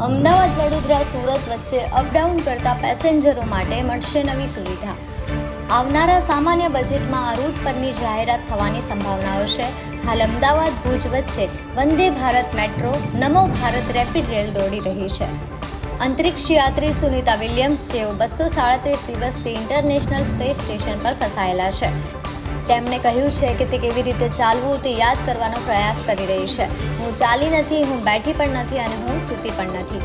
અમદાવાદ, વડોદરા, સુરત વચ્ચે અપડાઉન કરતા પેસેન્જરો માટે મળશે નવી સુવિધા. આવનારા સામાન્ય બજેટમાં આ રૂટ પરની જાહેરાત થવાની સંભાવનાઓ છે. હાલ અમદાવાદ, ભુજ વચ્ચે Vande Bharat metro, Namo Bharat rapid rail દોડી રહી છે. અંતરિક્ષ યાત્રી સુનિતા વિલિયમ્સ જેઓ બસો સાડત્રીસ દિવસથી ઇન્ટરનેશનલ સ્પેસ સ્ટેશન પર ફસાયેલા છે. તેમણે કહ્યું છે કે તે કેવી રીતે ચાલવું તે યાદ કરવાનો પ્રયાસ કરી રહી છે. હું ચાલી નથી, હું બેઠી પણ નથી અને હું સૂતી પણ નથી.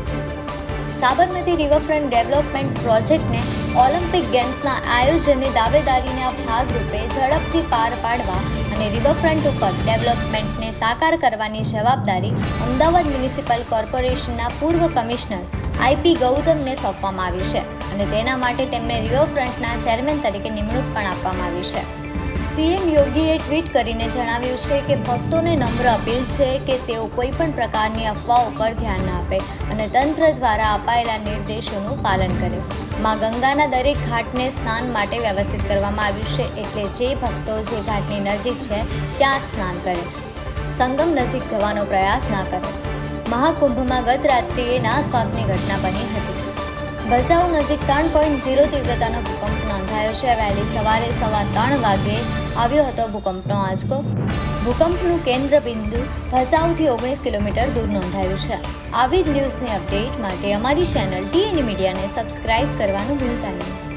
સાબરમતી રિવરફ્રન્ટ ડેવલપમેન્ટ પ્રોજેક્ટને ઓલિમ્પિક ગેમ્સના આયોજનની દાવેદારીના ભાગરૂપે ઝડપથી પાર પાડવા અને રિવરફ્રન્ટ ઉપર ડેવલપમેન્ટને સાકાર કરવાની જવાબદારી અમદાવાદ મ્યુનિસિપલ કોર્પોરેશનના પૂર્વ કમિશનર આઈપી ગૌતમને સોંપવામાં આવી છે અને તેના માટે તેમને રિવરફ્રન્ટના ચેરમેન તરીકે નિમણૂક પણ આપવામાં આવી છે. સીએમ યોગીએ ટ્વીટ કરીને જણાવ્યું છે કે ભક્તોને નમ્ર અપીલ છે કે તેઓ કોઈ પણ પ્રકારની અફવાઓ પર ધ્યાન ના આપે અને તંત્ર દ્વારા અપાયેલા નિર્દેશોનું પાલન કરે. માં ગંગાના દરેક ઘાટને સ્નાન માટે વ્યવસ્થિત કરવામાં આવ્યું છે એટલે જે ભક્તો જે ઘાટની નજીક છે ત્યાં જ સ્નાન કરે. સંગમ નજીક જવાનો પ્રયાસ ના કરે. મહાકુંભમાં ગત રાત્રિએ નાસભાગની ઘટના બની હતી. ભચાઉ નજીક ત્રણ પોઈન્ટ ઝીરો તીવ્રતાનો ભૂકંપ નોંધાયો છે. વહેલી સવારે સવા ત્રણ વાગે આવ્યો હતો ભૂકંપનો આંચકો. ભૂકંપનું કેન્દ્ર બિંદુ ભચાઉથી ઓગણીસ કિલોમીટર દૂર નોંધાયું છે. આવી જ ન્યૂઝની અપડેટ માટે અમારી ચેનલ ટીએની મીડિયાને સબસ્ક્રાઇબ કરવાનું ભૂલતા નહીં.